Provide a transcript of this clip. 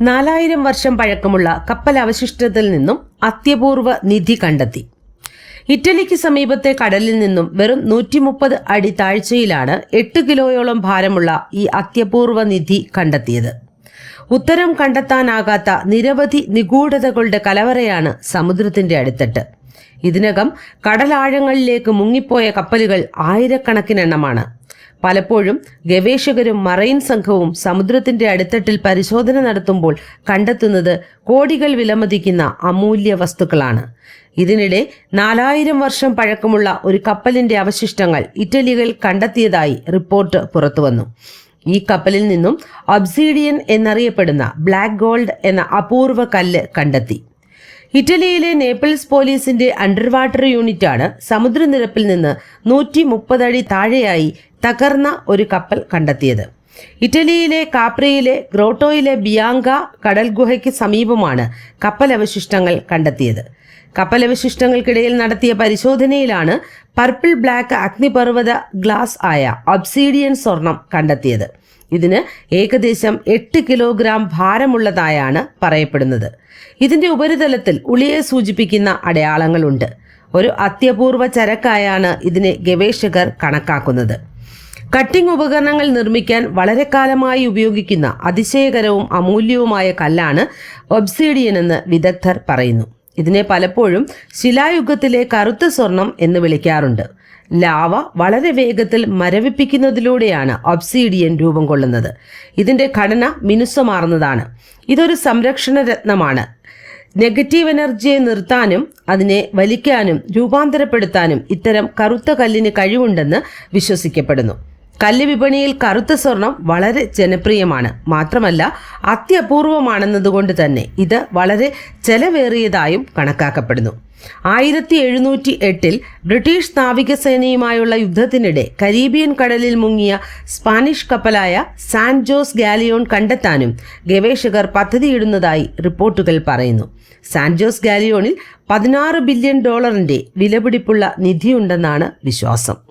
നാലായിരം വർഷം പഴക്കമുള്ള കപ്പൽ അവശിഷ്ടത്തിൽ നിന്നും അത്യപൂർവ നിധി കണ്ടെത്തി. ഇറ്റലിക്ക് സമീപത്തെ കടലിൽ നിന്നും വെറും നൂറ്റി മുപ്പത് അടി താഴ്ചയിലാണ് എട്ട് കിലോയോളം ഭാരമുള്ള ഈ അത്യപൂർവ നിധി കണ്ടെത്തിയത്. ഉത്തരം കണ്ടെത്താനാകാത്ത നിരവധി നിഗൂഢതകളുടെ കലവറയാണ് സമുദ്രത്തിന്റെ അടിത്തട്ട്. ഇതിനകം കടലാഴങ്ങളിലേക്ക് മുങ്ങിപ്പോയ കപ്പലുകൾ ആയിരക്കണക്കിനെണ്ണമാണ് പലപ്പോഴും ഗവേഷകരും മറൈൻ സംഘവും സമുദ്രത്തിന്റെ അടിത്തട്ടിൽ പരിശോധന നടത്തുമ്പോൾ കണ്ടെത്തുന്നത് കോടികൾ വിലമതിക്കുന്ന അമൂല്യ വസ്തുക്കളാണ്. ഇതിനിടെ നാലായിരം വർഷം പഴക്കമുള്ള ഒരു കപ്പലിന്റെ അവശിഷ്ടങ്ങൾ ഇറ്റലികൾ കണ്ടെത്തിയതായി റിപ്പോർട്ട് പുറത്തുവന്നു. ഈ കപ്പലിൽ നിന്നും ഒബ്സീഡിയൻ എന്നറിയപ്പെടുന്ന ബ്ലാക്ക് ഗോൾഡ് എന്ന അപൂർവ കല്ല് കണ്ടെത്തി. ഇറ്റലിയിലെ നേപ്പിൾസ് പോലീസിന്റെ അണ്ടർവാട്ടർ യൂണിറ്റാണ് സമുദ്രനിരപ്പിൽ നിന്ന് നൂറ്റി മുപ്പതടി താഴെയായി തകർന്ന ഒരു കപ്പൽ കണ്ടെത്തിയത്. ഇറ്റലിയിലെ കാപ്രിയിലെ ഗ്രോട്ടോയിലെ ബിയാങ്ക കടൽ ഗുഹയ്ക്ക് സമീപമാണ് കപ്പലവശിഷ്ടങ്ങൾ കണ്ടെത്തിയത്. കപ്പലവശിഷ്ടങ്ങൾക്കിടയിൽ നടത്തിയ പരിശോധനയിലാണ് പർപ്പിൾ ബ്ലാക്ക് അഗ്നിപർവത ഗ്ലാസ് ആയ ഒബ്സീഡിയൻ സ്വർണം കണ്ടെത്തിയത്. ഇതിന് ഏകദേശം എട്ട് കിലോഗ്രാം ഭാരമുള്ളതായാണ് പറയപ്പെടുന്നത്. ഇതിന്റെ ഉപരിതലത്തിൽ ഉളിയെ സൂചിപ്പിക്കുന്ന അടയാളങ്ങളുണ്ട്. ഒരു അത്യപൂർവ ചരക്കായാണ് ഇതിനെ ഗവേഷകർ കണക്കാക്കുന്നത്. കട്ടിംഗ് ഉപകരണങ്ങൾ നിർമ്മിക്കാൻ വളരെ കാലമായി ഉപയോഗിക്കുന്ന അതിശയകരവും അമൂല്യവുമായ കല്ലാണ് ഒബ്സീഡിയൻ എന്ന് വിദഗ്ധർ പറയുന്നു. ഇതിനെ പലപ്പോഴും ശിലായുഗത്തിലെ കറുത്ത സ്വർണം എന്ന് വിളിക്കാറുണ്ട്. ലാവ വളരെ വേഗത്തിൽ മരവിപ്പിക്കുന്നതിലൂടെയാണ് ഒബ്സീഡിയൻ രൂപം കൊള്ളുന്നത്. ഇതിന്റെ ഘടന മിനുസമാർന്നതാണ് ഇതൊരു സംരക്ഷണ രത്നമാണ്. നെഗറ്റീവ് എനർജിയെ നിർത്താനും അതിനെ വലിക്കാനും രൂപാന്തരപ്പെടുത്താനും ഇത്തരം കറുത്ത കല്ലിന് കഴിവുണ്ടെന്ന് വിശ്വസിക്കപ്പെടുന്നു. കല്ല് വിപണിയിൽ കറുത്ത സ്വർണം വളരെ ജനപ്രിയമാണ്. മാത്രമല്ല അത്യപൂർവമാണെന്നതുകൊണ്ട് തന്നെ ഇത് വളരെ ചെലവേറിയതായും കണക്കാക്കപ്പെടുന്നു. ആയിരത്തി എഴുന്നൂറ്റി എട്ടിൽ ബ്രിട്ടീഷ് നാവികസേനയുമായുള്ള യുദ്ധത്തിനിടെ കരീബിയൻ കടലിൽ മുങ്ങിയ സ്പാനിഷ് കപ്പലായ സാൻ ജോസ് ഗാലിയോൺ കണ്ടെത്താനും ഗവേഷകർ പദ്ധതിയിടുന്നതായി റിപ്പോർട്ടുകൾ പറയുന്നു. സാൻ ജോസ് ഗാലിയോണിൽ പതിനാറ് ബില്യൺ ഡോളറിന്റെ വിലപിടിപ്പുള്ള നിധിയുണ്ടെന്നാണ് വിശ്വാസം.